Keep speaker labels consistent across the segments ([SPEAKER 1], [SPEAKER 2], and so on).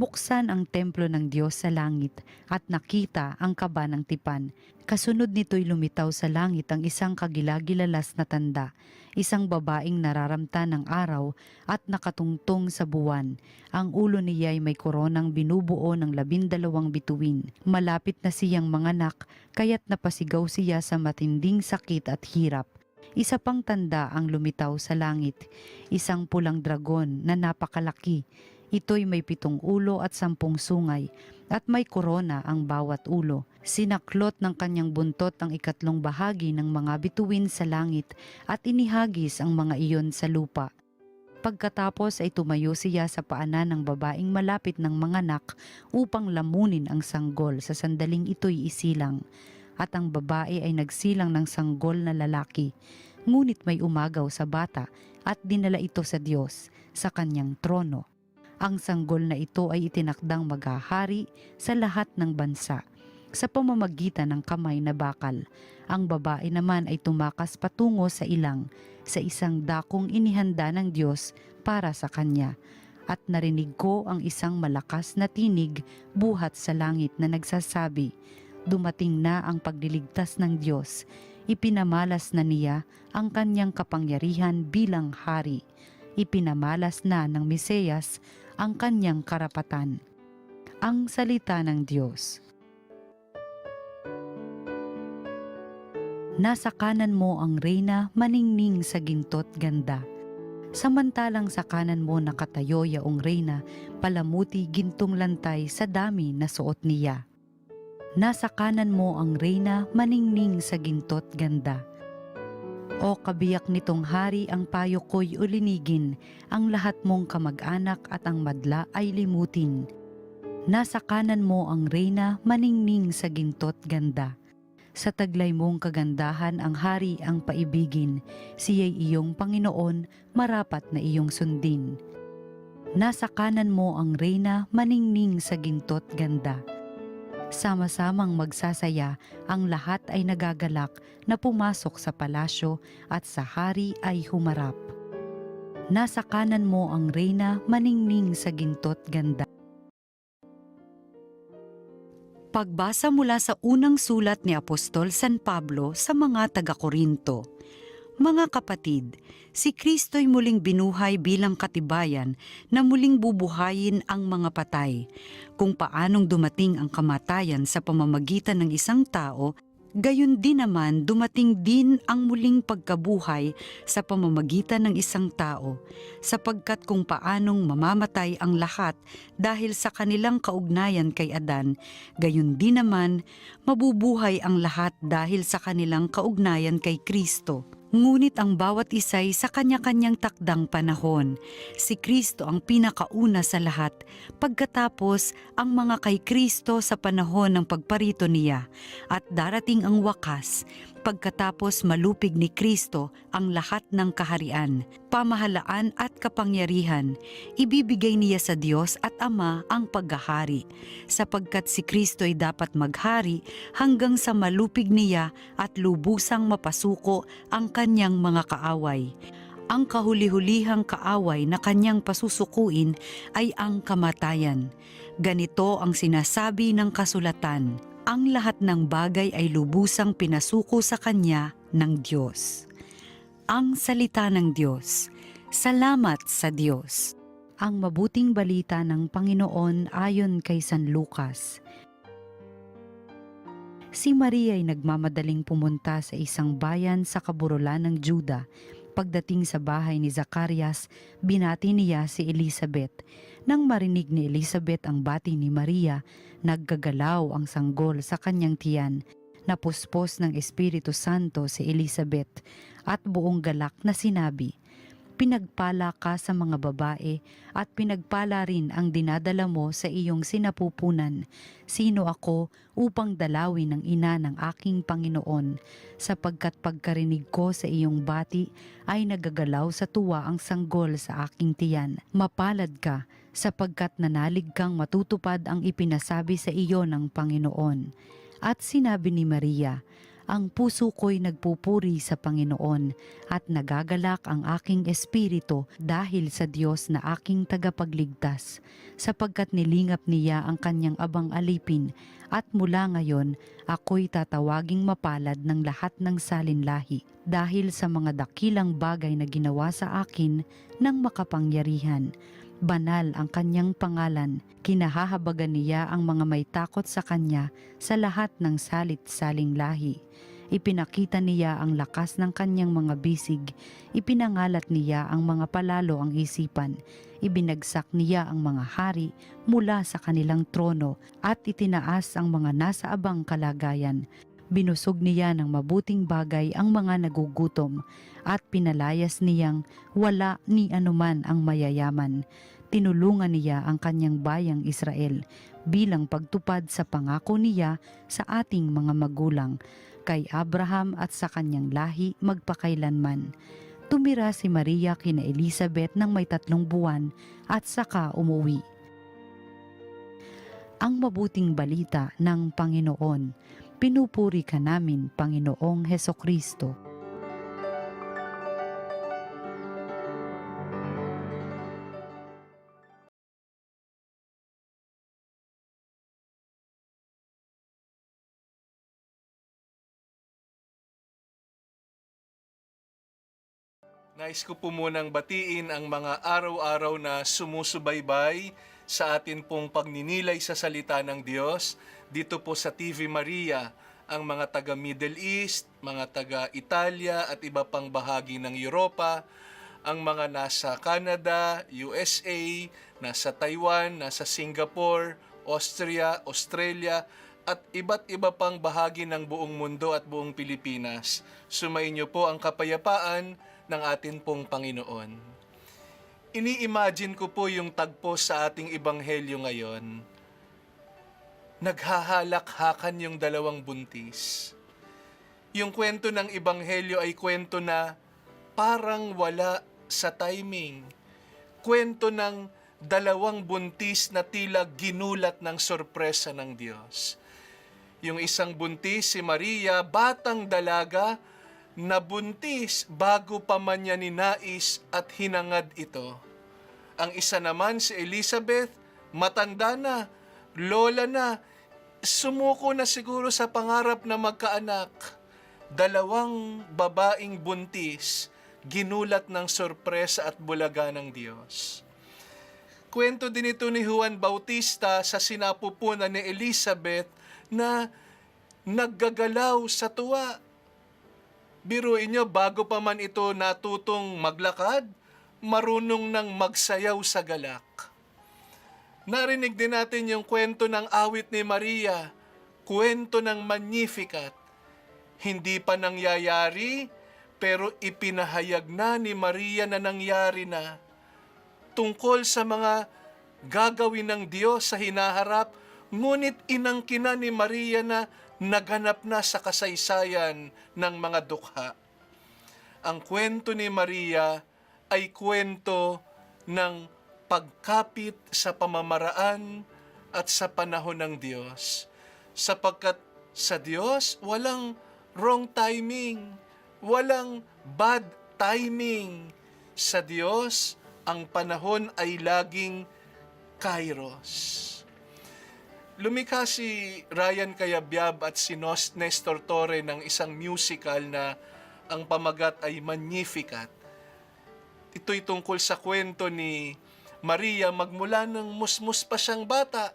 [SPEAKER 1] nabuksan ang templo ng Diyos sa langit at nakita ang kaba ng tipan. Kasunod nito'y lumitaw sa langit ang isang kagilagilalas na tanda, isang babaeng nararamta ng araw at nakatungtong sa buwan. Ang ulo niya'y may koronang binubuo ng labindalawang bituin. Malapit na siyang manganak, kaya't napasigaw siya sa matinding sakit at hirap. Isa pang tanda ang lumitaw sa langit, isang pulang dragon na napakalaki. Ito'y may pitong ulo at sampung sungay at may korona ang bawat ulo. Sinaklot ng kanyang buntot ang ikatlong bahagi ng mga bituin sa langit at inihagis ang mga iyon sa lupa. Pagkatapos ay tumayo siya sa paanan ng babaeng malapit ng manganak upang lamunin ang sanggol sa sandaling ito'y isilang. At ang babae ay nagsilang ng sanggol na lalaki. Ngunit may umagaw sa bata at dinala ito sa Diyos sa kanyang trono. Ang sanggol na ito ay itinakdang maghahari sa lahat ng bansa sa pamamagitan ng kamay na bakal. Ang babae naman ay tumakas patungo sa ilang sa isang dakong inihanda ng Diyos para sa kanya. At narinig ko ang isang malakas na tinig buhat sa langit na nagsasabi, Dumating na ang pagliligtas ng Diyos. Ipinamalas na niya ang kanyang kapangyarihan bilang hari. Ipinamalas na ng Mesiyas ang kanyang karapatan. Ang salita ng Diyos. Nasa kanan mo ang reyna maningning sa gintot ganda. Samantalang sa kanan mo nakatayo yaong reyna, palamuti gintong lantay sa dami na suot niya. Nasa kanan mo ang reyna maningning sa gintot ganda. O kabiyak nitong hari ang payo ko'y ulinigin, ang lahat mong kamag-anak at ang madla ay limutin. Nasa kanan mo ang reyna maningning sa gintot ganda. Sa taglay mong kagandahan ang hari ang paibigin, siya'y iyong Panginoon, marapat na iyong sundin. Nasa kanan mo ang reyna maningning sa gintot ganda. Sama-samang magsasaya, ang lahat ay nagagalak na pumasok sa palasyo at sa hari ay humarap. Nasa kanan mo ang reyna maningning sa gintot ganda. Pagbasa mula sa unang sulat ni Apostol San Pablo sa mga taga-Korinto. Mga kapatid, si Kristo'y muling binuhay bilang katibayan na muling bubuhayin ang mga patay. Kung paanong dumating ang kamatayan sa pamamagitan ng isang tao, gayon din naman dumating din ang muling pagkabuhay sa pamamagitan ng isang tao, sapagkat kung paanong mamamatay ang lahat dahil sa kanilang kaugnayan kay Adan, gayon din naman mabubuhay ang lahat dahil sa kanilang kaugnayan kay Kristo. Ngunit ang bawat isa'y sa kanya-kanyang takdang panahon. Si Kristo ang pinakauna sa lahat, pagkatapos ang mga kay Kristo sa panahon ng pagparito niya, at darating ang wakas, pagkatapos malupig ni Kristo ang lahat ng kaharian, pamahalaan at kapangyarihan, ibibigay niya sa Diyos at Ama ang paghahari, sapagkat si Kristo ay dapat maghari hanggang sa malupig niya at lubusang mapasuko ang kanyang mga kaaway. Ang kahuli-hulihang kaaway na kanyang pasusukuin ay ang kamatayan. Ganito ang sinasabi ng kasulatan, ang lahat ng bagay ay lubusang pinasuko sa Kanya ng Diyos. Ang Salita ng Diyos. Salamat sa Diyos. Ang mabuting balita ng Panginoon ayon kay San Lucas. Si Maria ay nagmamadaling pumunta sa isang bayan sa kaburulan ng Juda. Pagdating sa bahay ni Zacarias, binati niya si Elizabeth. Nang marinig ni Elizabeth ang bati ni Maria, naggagalaw ang sanggol sa kanyang tiyan. Napuspos ng Espiritu Santo si Elizabeth at buong galak na sinabi, Pinagpala ka sa mga babae at pinagpala rin ang dinadala mo sa iyong sinapupunan. Sino ako upang dalawin ng ina ng aking Panginoon? Sapagkat pagkarinig ko sa iyong bati ay nagagalaw sa tuwa ang sanggol sa aking tiyan. Mapalad ka sapagkat nanalig kang matutupad ang ipinasabi sa iyo ng Panginoon. At sinabi ni Maria, Ang puso ko'y nagpupuri sa Panginoon at nagagalak ang aking espiritu dahil sa Diyos na aking tagapagligtas, sapagkat nilingap niya ang kanyang abang alipin at mula ngayon ako'y tatawaging mapalad ng lahat ng salinlahi dahil sa mga dakilang bagay na ginawa sa akin ng makapangyarihan. Banal ang kanyang pangalan, kinahahabagan niya ang mga may takot sa kanya sa lahat ng salit-saling lahi. Ipinakita niya ang lakas ng kanyang mga bisig, ipinangalat niya ang mga palalo ang isipan, ibinagsak niya ang mga hari mula sa kanilang trono at itinaas ang mga nasa abang kalagayan. Binusog niya ng mabuting bagay ang mga nagugutom at pinalayas niyang wala ni anuman ang mayayaman. Tinulungan niya ang kanyang bayang Israel bilang pagtupad sa pangako niya sa ating mga magulang kay Abraham at sa kanyang lahi magpakailanman. Tumira si Maria kina Elizabeth ng may tatlong buwan at saka umuwi. Ang mabuting balita ng Panginoon. Pinupuri ka namin, Panginoong Heso Kristo.
[SPEAKER 2] Nais ko po munang batiin ang mga araw-araw na sumusubaybay sa atin pong pagninilay sa salita ng Diyos dito po sa TV Maria, ang mga taga Middle East, mga taga Italia at iba pang bahagi ng Europa, ang mga nasa Canada, USA, nasa Taiwan, nasa Singapore, Austria, Australia, at iba't iba pang bahagi ng buong mundo at buong Pilipinas. Sumainyo po ang kapayapaan ng atin pong Panginoon. Ini-imagine ko po yung tagpo sa ating ebanghelyo ngayon. Naghahalakhakan yung dalawang buntis. Yung kwento ng ebanghelyo ay kwento na parang wala sa timing. Kwento ng dalawang buntis na tila ginulat ng sorpresa ng Diyos. Yung isang buntis, si Maria, batang dalaga, na buntis bago pa man niya ninais at hinangad ito. Ang isa naman si Elizabeth, matanda na, lola na, sumuko na siguro sa pangarap na magkaanak. Dalawang babaeng buntis, ginulat ng sorpresa at bulaga ng Diyos. Kwento din ito ni Juan Bautista sa sinapupunan ni Elizabeth na naggagalaw sa tuwa Biruin nyo, bago pa man ito natutong maglakad, marunong nang magsayaw sa galak. Narinig din natin yung kwento ng awit ni Maria, kwento ng Magnificat. Hindi pa nangyayari, pero ipinahayag na ni Maria na nangyari na. Tungkol sa mga gagawin ng Diyos sa hinaharap, ngunit inangkina ni Maria na naganap na sa kasaysayan ng mga dukha. Ang kwento ni Maria ay kwento ng pagkapit sa pamamaraan at sa panahon ng Diyos. Sapagkat sa Diyos, walang wrong timing, walang bad timing. Sa Diyos, ang panahon ay laging kairos. Lumikha si Ryan Cayabyab at si Nestor Torre ng isang musical na ang pamagat ay Magnificat. Ito'y tungkol sa kwento ni Maria magmula ng musmus pa siyang bata.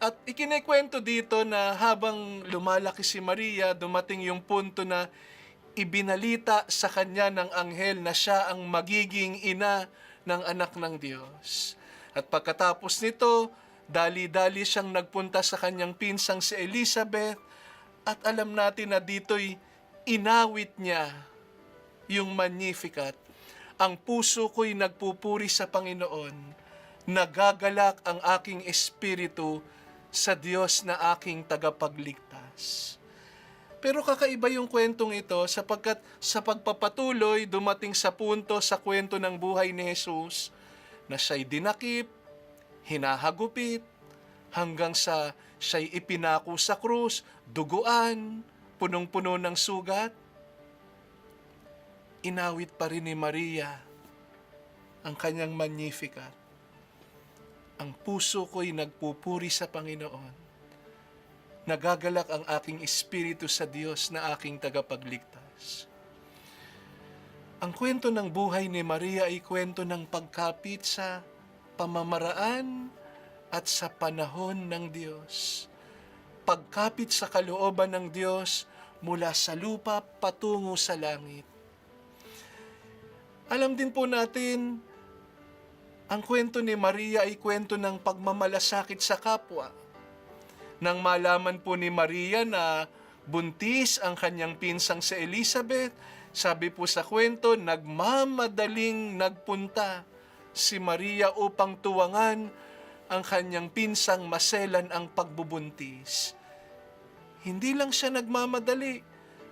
[SPEAKER 2] At ikinikwento dito na habang lumalaki si Maria, dumating yung punto na ibinalita sa kanya ng anghel na siya ang magiging ina ng anak ng Diyos. At pagkatapos nito, Dali-dali siyang nagpunta sa kanyang pinsang si Elizabeth at alam natin na dito'y inawit niya yung Magnificat. Ang puso ko'y nagpupuri sa Panginoon. Nagagalak ang aking espiritu sa Diyos na aking tagapagligtas. Pero kakaiba yung kwentong ito sapagkat sa pagpapatuloy dumating sa punto sa kwento ng buhay ni Jesus na siya'y dinakip, hinahagupit, hanggang sa siya'y ipinako sa krus, duguan, punong-puno ng sugat, inawit pa rin ni Maria ang kanyang Magnificat. Ang puso ko'y nagpupuri sa Panginoon. Nagagalak ang aking espiritu sa Diyos na aking tagapagligtas. Ang kwento ng buhay ni Maria ay kwento ng pagkapit sa pamamaraan at sa panahon ng Diyos. Pagkapit sa kalooban ng Diyos mula sa lupa patungo sa langit. Alam din po natin, ang kwento ni Maria ay kwento ng pagmamalasakit sa kapwa. Nang malaman po ni Maria na buntis ang kanyang pinsang si Elizabeth, sabi po sa kwento, nagmamadaling nagpunta si Maria upang tuwangan ang kanyang pinsang maselan ang pagbubuntis. Hindi lang siya nagmamadali.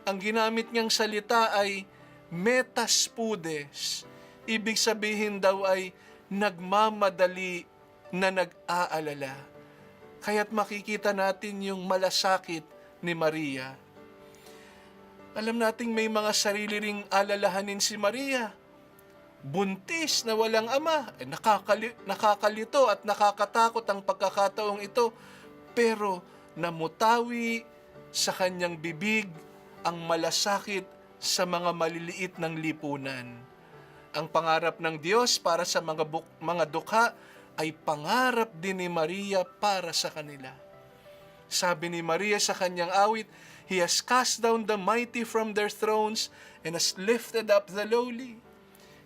[SPEAKER 2] Ang ginamit niyang salita ay metaspudes. Ibig sabihin daw ay nagmamadali na nag-aalala. Kaya't makikita natin yung malasakit ni Maria. Alam nating may mga sarili ring alalahanin si Maria. Buntis na walang ama. Eh, nakakali- nakakalito at nakakatakot ang pagkakataong ito. Pero namutawi sa kanyang bibig ang malasakit sa mga maliliit ng lipunan. Ang pangarap ng Diyos para sa mga, buk- mga dukha ay pangarap din ni Maria para sa kanila. Sabi ni Maria sa kanyang awit, He has cast down the mighty from their thrones and has lifted up the lowly.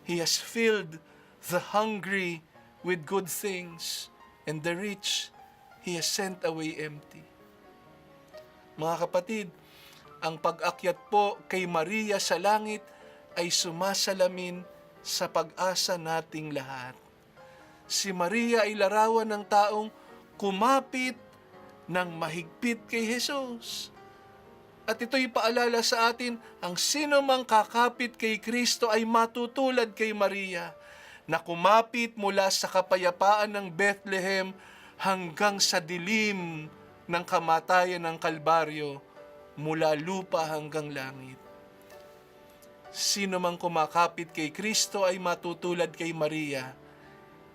[SPEAKER 2] He has filled the hungry with good things, and the rich He has sent away empty. Mga kapatid, ang pag-akyat po kay Maria sa langit ay sumasalamin sa pag-asa nating lahat. Si Maria ay larawan ng taong kumapit ng mahigpit kay Jesus. At ito'y paalala sa atin, ang sino mang kakapit kay Kristo ay matutulad kay Maria, na kumapit mula sa kapayapaan ng Bethlehem hanggang sa dilim ng kamatayan ng Kalbaryo, mula lupa hanggang langit. Sino mang kumakapit kay Kristo ay matutulad kay Maria,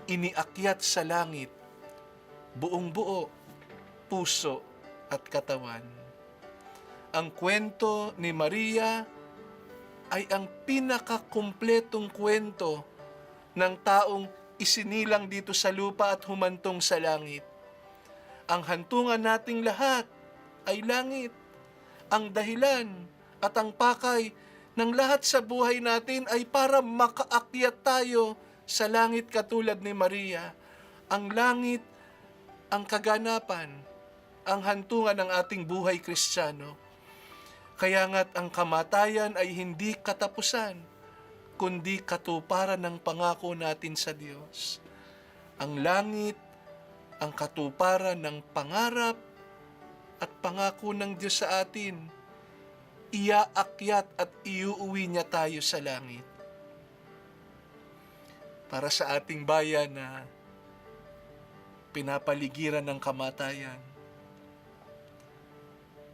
[SPEAKER 2] iniakyat sa langit, buong buo, puso at katawan. Ang kwento ni Maria ay ang pinakakumpletong kwento ng taong isinilang dito sa lupa at humantong sa langit. Ang hantungan nating lahat ay langit. Ang dahilan at ang pakay ng lahat sa buhay natin ay para makaakyat tayo sa langit katulad ni Maria. Ang langit, ang kaganapan, ang hantungan ng ating buhay kristyano. Kaya nga't ang kamatayan ay hindi katapusan, kundi katuparan ng pangako natin sa Diyos. Ang langit, ang katuparan ng pangarap at pangako ng Diyos sa atin. Iaakyat at iuuwi niya tayo sa langit. Para sa ating bayan na pinapaligiran ng kamatayan,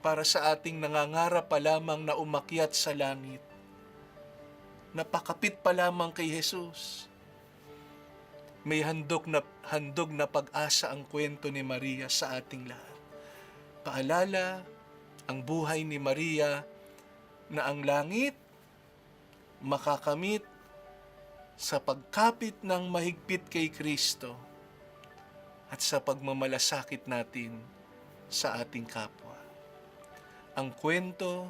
[SPEAKER 2] para sa ating nangangarap pa lamang na umakyat sa langit. Napakapit pa lamang kay Jesus. May handog na, handog na pag-asa ang kwento ni Maria sa ating lahat. Paalala ang buhay ni Maria na ang langit makakamit sa pagkapit ng mahigpit kay Kristo at sa pagmamalasakit natin sa ating kapwa. Ang kwento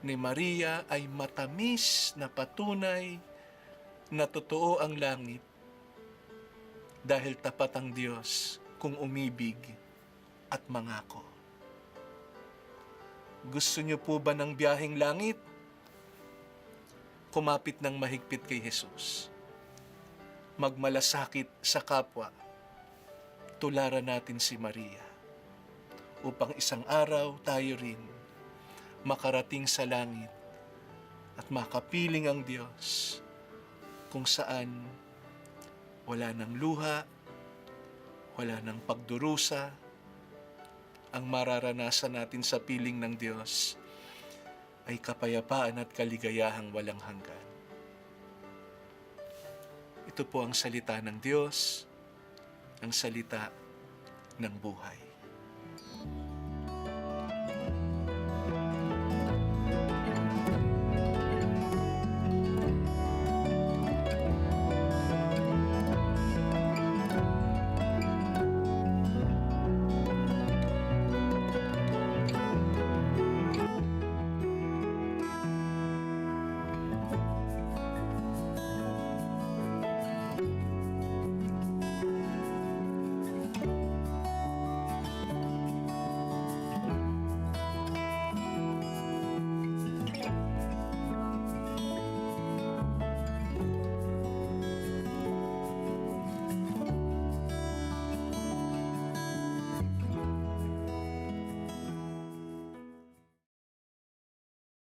[SPEAKER 2] ni Maria ay matamis na patunay na totoo ang langit dahil tapat ang Diyos kung umibig at mangako. Gusto niyo po ba ng biyaheng langit? Kumapit ng mahigpit kay Jesus. Magmalasakit sa kapwa. Tularan natin si Maria upang isang araw tayo rin makarating sa langit at makapiling ang Diyos kung saan wala ng luha, wala ng pagdurusa, ang mararanasan natin sa piling ng Diyos ay kapayapaan at kaligayahang walang hanggan. Ito po ang salita ng Diyos, ang salita ng buhay.